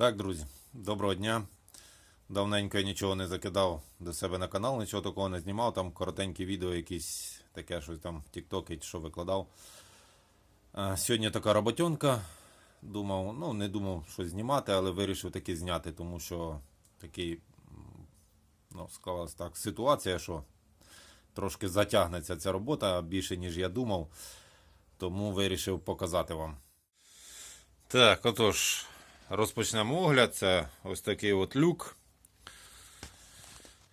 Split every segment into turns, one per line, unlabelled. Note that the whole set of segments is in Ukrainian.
Так, друзі, доброго дня. Давненько я нічого не закидав до себе на канал, нічого такого не знімав. Там коротенькі відео, якісь таке щось там чи що викладав. А, сьогодні така роботенка. Думав, ну не думав щось знімати, але вирішив таки зняти, тому що такий, ну, склалась так ситуація, що трошки затягнеться ця робота більше, ніж я думав. Тому вирішив показати вам. Так, отож, розпочнемо огляд. Це ось такий от люк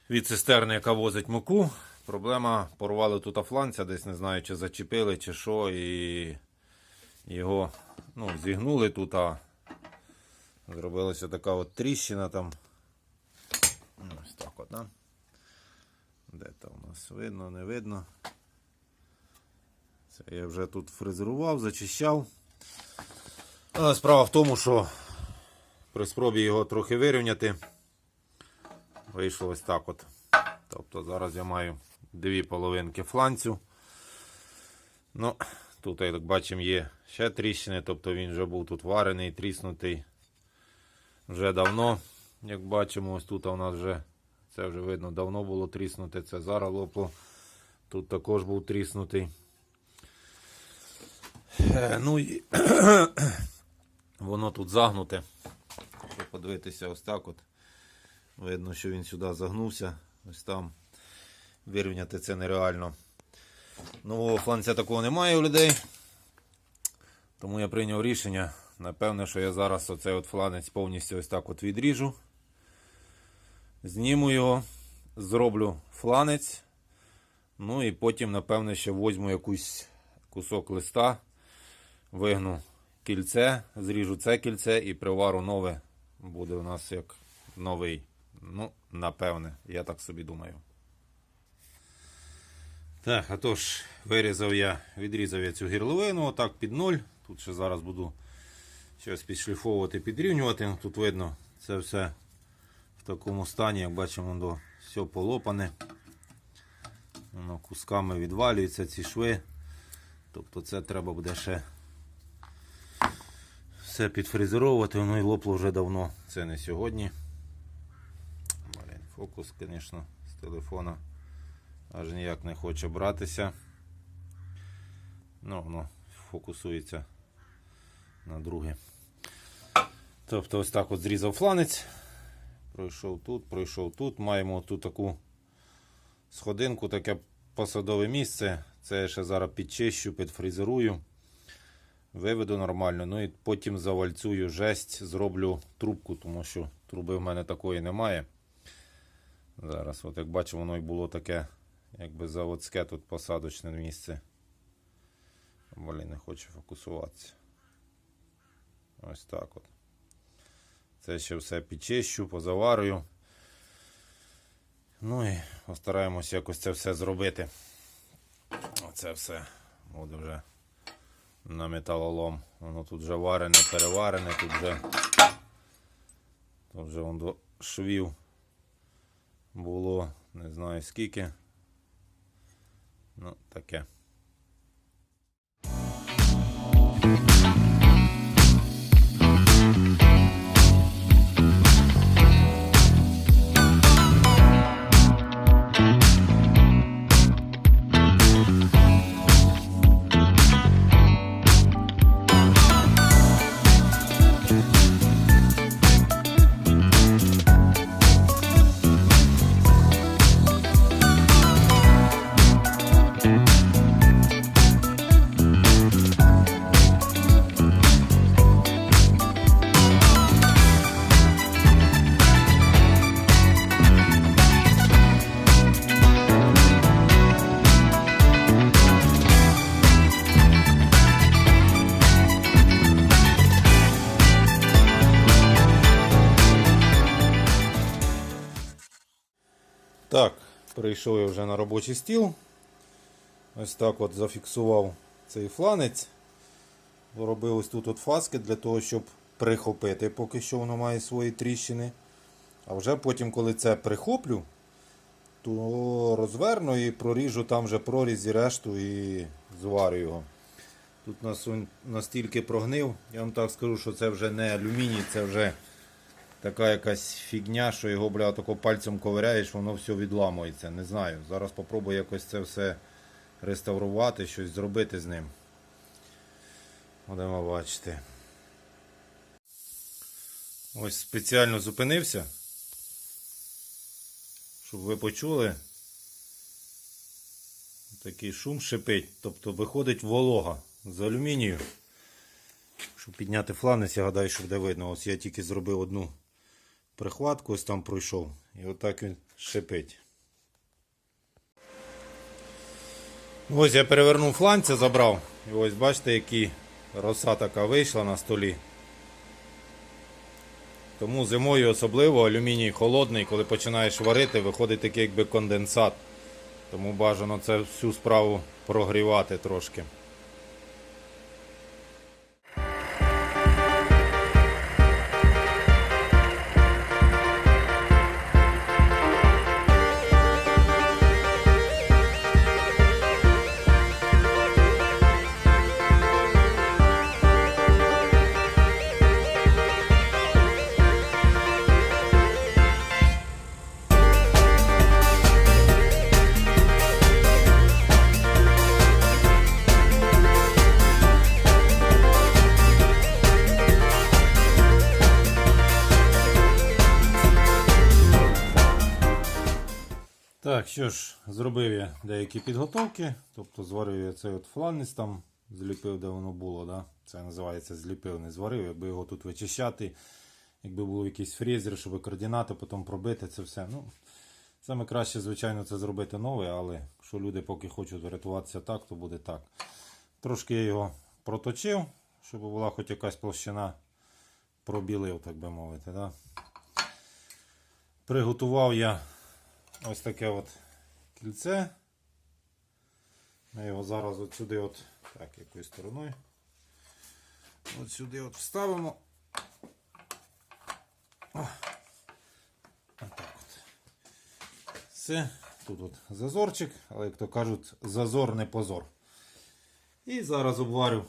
від цистерни, яка возить муку. Проблема порвали тут фланця, десь не знаю, чи зачепили, чи що, і його ну, зігнули тут. А зробилася така от тріщина там. Ну, Ось так от, да? Де там у нас видно, не видно. Це я вже тут фрезерував, зачищав. Але справа в тому, що при спробі його трохи вирівняти, вийшло ось так от. Тобто зараз я маю дві половинки фланцю. Ну, тут, як бачимо, є ще тріщини, тобто він вже був тут варений, тріснутий вже давно. Як бачимо, ось тут у нас вже це вже видно, давно було тріснуте, це зараз лопло. Тут також був тріснутий. Е, Ну і воно тут загнуте. Подивитися ось так от. Видно, що він сюди загнувся. Ось там. Вирівняти це нереально. Нового фланця такого немає у людей. Тому я прийняв рішення. Напевне, що я зараз оцей от фланець повністю ось так от відріжу. Зніму його, зроблю фланець. Ну і потім, напевне, ще возьму якусь кусок листа, вигну кільце, зріжу це кільце і привару нове. Буде у нас як новий. Ну, напевне, я так собі думаю. Так, а тож, вирізав я, відрізав я цю гірловину, отак під ноль. Тут ще зараз буду щось підшліфовувати, підрівнювати. Тут видно, це все в такому стані, як бачимо, до все полопане. Воно кусками відвалюються ці шви. Тобто це треба буде ще все підфрезеровувати, воно і лопло вже давно. Це не сьогодні. Блін, фокус, звісно, з телефона аж ніяк не хоче братися. Ну, воно фокусується на друге. Тобто ось так от зрізав фланець. Пройшов тут, пройшов тут. Маємо тут таку сходинку, таке посадове місце. Це я ще зараз підчищу, підфрезерую. Виведу нормально. Ну і потім завальцюю жесть, зроблю трубку, тому що труби в мене такої немає. Зараз, от як бачимо, воно і було таке, якби заводське тут посадочне місце. Блін, не хоче фокусуватися. Ось так от. Це ще все підчищу, позаварую. Ну і постараємось якось це все зробити. Оце все буде вже на металолом. Воно тут вже варене, переварене, тут вже, тут вже вон до швів було, не знаю скільки. Ну, таке. Прийшов я вже на робочий стіл. Ось так от зафіксував цей фланець. Робив ось тут от фаски для того, щоб прихопити, поки що воно має свої тріщини. А вже потім, коли це прихоплю, то розверну і проріжу там вже проріз і решту і зварю його. Тут нас настільки прогнив, я вам так скажу, що це вже не алюміній, це вже така якась фігня, що його, бля, тако пальцем ковиряєш, воно все відламується. Не знаю. Зараз попробую якось це все реставрувати, щось зробити з ним. Будемо бачити. Ось спеціально зупинився, щоб ви почули. Такий шум шипить, тобто виходить волога з алюмінію. Щоб підняти фланець, я гадаю, що буде видно. Ось я тільки зробив одну прихватку, ось там пройшов. І отак він шипить. Ось я перевернув фланця, забрав. І ось бачите, які роса така вийшла на столі. Тому зимою особливо алюміній холодний, коли починаєш варити, виходить такий якби конденсат. Тому бажано це всю справу прогрівати трошки. Що ж, зробив я деякі підготовки. Тобто зварив я цей от фланець там, зліпив, де воно було. Да? Це називається зліпив, не зварив, якби його тут вичищати, якби був якийсь фрезер, щоб координати потім пробити це все. Ну, Саме краще, звичайно, це зробити нове, але якщо люди поки хочуть врятуватися так, то буде так. Трошки я його проточив, щоб була хоч якась площина, пробілив, так би мовити. Да? Приготував я ось таке от кільце. Ми його зараз от сюди, от, так, якою стороною. От сюди от вставимо. Отак от. Все. Тут от зазорчик, але як то кажуть, зазор не позор. І зараз обварю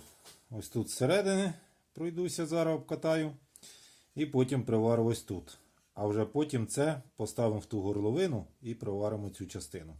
ось тут зсередини, пройдуся, зараз обкатаю. І потім приварю ось тут. А вже потім це поставимо в ту горловину і проваримо цю частину.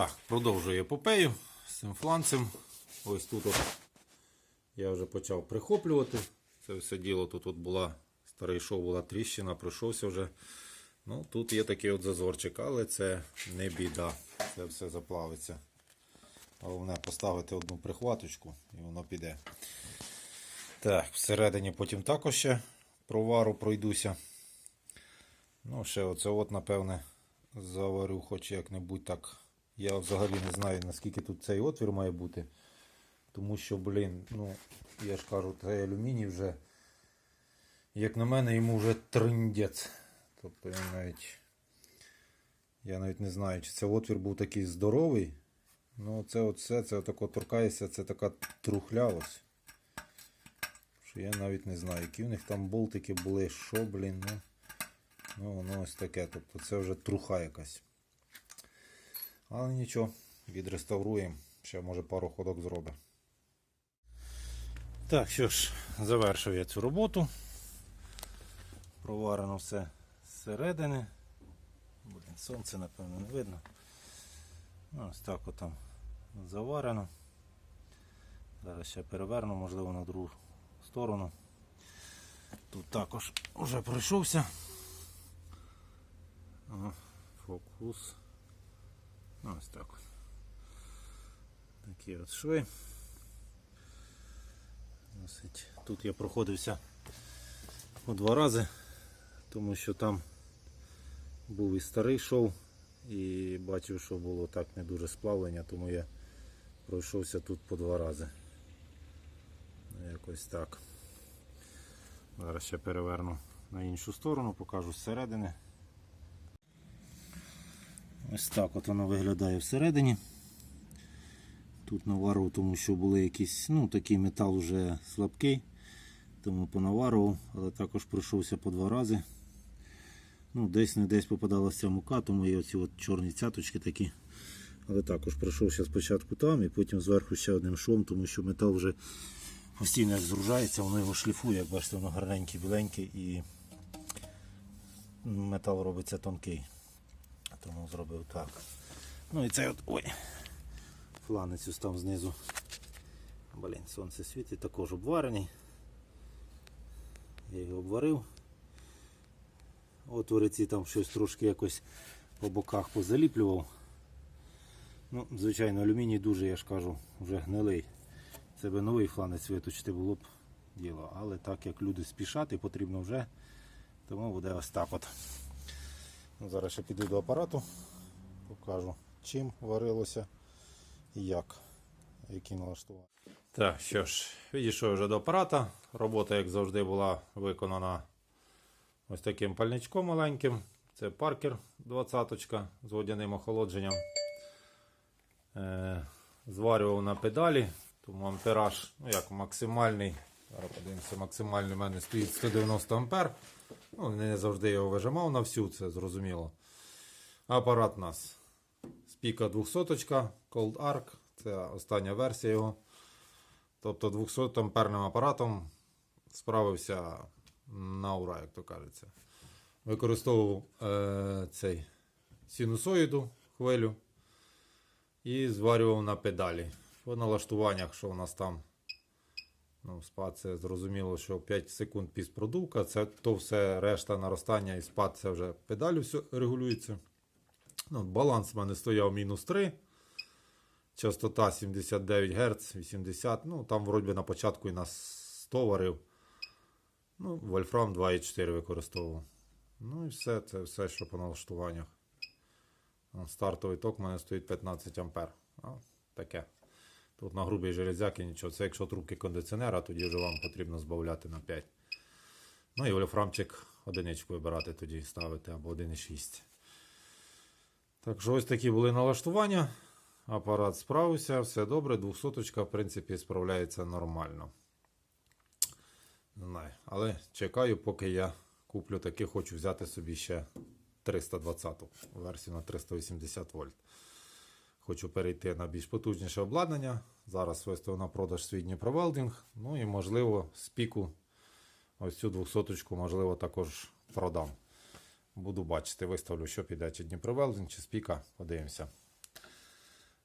Так, продовжую епопею з цим фланцем. Ось тут от я вже почав прихоплювати. Це все діло тут от була, старий шов була тріщина, пройшовся вже. Ну, Тут є такий от зазорчик, але це не біда. Це все заплавиться. Головне поставити одну прихваточку і воно піде. Так, всередині потім також ще провару пройдуся. Ну, ще оце от, напевне, заварю хоч як-небудь так. Я взагалі не знаю, наскільки тут цей отвір має бути. Тому що, блін, ну, я ж кажу, цей алюміній вже, як на мене, йому вже триндець. Тобто я навіть, я навіть не знаю, чи це отвір був такий здоровий. Ну, це оце, це отако торкається, це така трухля ось. Що я навіть не знаю, які в них там болтики були, що, блін, ну. Ну, воно ось таке. Тобто це вже труха якась. Але нічого, відреставруємо. Ще може пару ходок зробимо. Так, що ж, завершив я цю роботу. Проварено все зсередини. Блін, сонце, напевно, не видно. Ну, ось так от там заварено. Зараз ще переверну, можливо, на другу сторону. Тут також вже пройшовся. Фокус. Ось так. Такі от шви. Досить. Тут я проходився по два рази, тому що там був і старий шов, і бачив, що було так не дуже сплавлення, тому я пройшовся тут по два рази. Ну, Якось так. Зараз ще переверну на іншу сторону, покажу зсередини. Ось так от воно виглядає всередині. Тут наварив, тому що були якісь, ну такий метал вже слабкий, тому понаварував, але також пройшовся по два рази. Ну, десь не десь попадалася мука, тому є оці от чорні цяточки такі. Але також пройшовся спочатку там і потім зверху ще одним швом, тому що метал вже постійно зружається, воно його шліфує, як бачите, воно гарненький, біленький і метал робиться тонкий. Тому зробив так. Ну і цей от. Ой. Фланець ось там знизу. Блін, сонце світить, також обварений. Я його обварив. Отвори ці там щось трошки якось по боках позаліплював. Ну, звичайно, алюміній дуже, я ж кажу, вже гнилий. Це би новий фланець виточити було б діло. Але так як люди спішати, потрібно вже, тому буде ось так от. Зараз ще піду до апарату, покажу, чим варилося і як, які налаштування. Так, що ж, відійшов вже до апарата. Робота, як завжди, була виконана ось таким пальничком маленьким. Це паркер 20 з водяним охолодженням. Е, зварював на педалі, тому ампераж, ну максимальний. Зараз подивимося, максимальний у мене стоїть 190 ампер. Ну, не завжди його вижимав на всю, це зрозуміло. Апарат у нас Спіка 200 Cold Arc, це остання версія його. Тобто 200 амперним апаратом справився на ура, як то кажеться. Використовував е, цей синусоїду хвилю і зварював на педалі. По налаштуваннях, що у нас там Ну, спад це зрозуміло, що 5 секунд піспродувка, це то все решта наростання і спад це вже педалю все регулюється. Ну, баланс в мене стояв мінус 3. Частота 79 Гц, 80. Ну, там вроді на початку і на 100 варив. Ну, Вольфрам 2,4 використовував. Ну і все, це все, що по налаштуваннях. Стартовий ток в мене стоїть 15 А. А, таке. Тут на грубій железяки нічого. Це якщо трубки кондиціонера, тоді вже вам потрібно збавляти на 5. Ну і вольфрамчик одиничку вибирати тоді ставити або 1,6. Так що ось такі були налаштування. Апарат справився, все добре. 200 в принципі, справляється нормально. Не знаю. Але чекаю, поки я куплю таки, хочу взяти собі ще 320 версію на 380 вольт. Хочу перейти на більш потужніше обладнання. Зараз виставив на продаж свій Дніпровелдинг. Ну і можливо з піку ось цю 200 можливо також продам. Буду бачити, виставлю, що піде, чи Дніпровелдинг, чи спіка. Подивимося.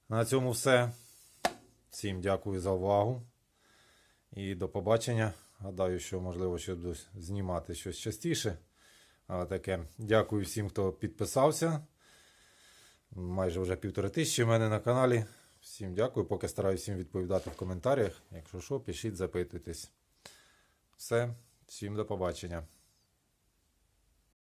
На цьому все. Всім дякую за увагу. І до побачення. Гадаю, що можливо ще буду знімати щось частіше. Таке. Дякую всім, хто підписався. Майже вже півтори тисячі в мене на каналі. Всім дякую. Поки стараюся всім відповідати в коментарях. Якщо що, пишіть, запитуйтесь. Все, всім до побачення.